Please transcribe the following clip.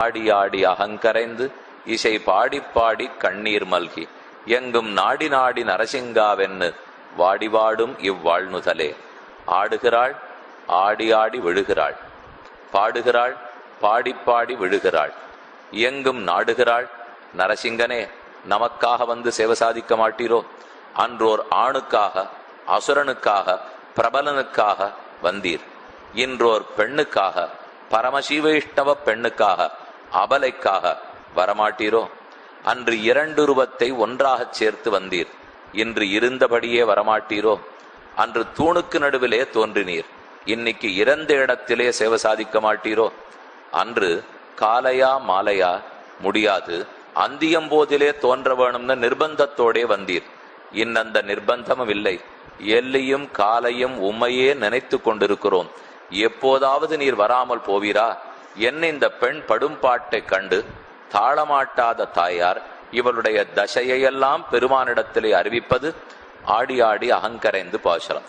ஆடி ஆடி அகங்கரைந்து இசை பாடி பாடி கண்ணீர் மல்கி. எங்கும் நாடி நாடி நரசிங்காவென்னு வாடி வாடும் இவ்வாழ்நுதலே. ஆடுகிறாள் ஆடி ஆடி விழுகிறாள். பாடுகிறாள் பாடி பாடி விழுகிறாள். எங்கும் நாடுகிறாள் நரசிங்கனே நமக்காக வந்து சேவை சாதிக்க மாட்டீரோ? அன்றோர் ஆணுக்காக அசுரனுக்காக பிரபலனுக்காக வந்தீர். இன்றோர் பெண்ணுக்காக பரமசிவைஷ்ணவ பெண்ணுக்காக அபலைக்காக வரமாட்டீரோ? அன்று இரண்டு ரூபத்தை ஒன்றாகச் சேர்த்து வந்தீர். இன்று இருந்தபடியே வரமாட்டீரோ? அன்று தூணுக்கு நடுவிலே தோன்றினீர். இன்னைக்கு இறந்த இடத்திலே சேவை சாதிக்க மாட்டீரோ? அன்று காலையா மாலையா? முடியாது. அந்தியம்போதிலே தோன்ற வேணும்னு நிர்பந்தத்தோடே வந்தீர். இன்னந்த நிர்பந்தமும் இல்லை. எல்லையும் காலையும் உம்மையே நினைத்து கொண்டிருக்கிறோம். எப்போதாவது நீர் வராமல் போவீரா? என்ன இந்த பெண் படும் பாட்டைக் கண்டு தாளமாட்டாத தாயார் இவளுடைய தசையெல்லாம் பெருமானிடத்திலே அறிவிப்பது ஆடி ஆடி அகங்கரைந்து பாசுரம்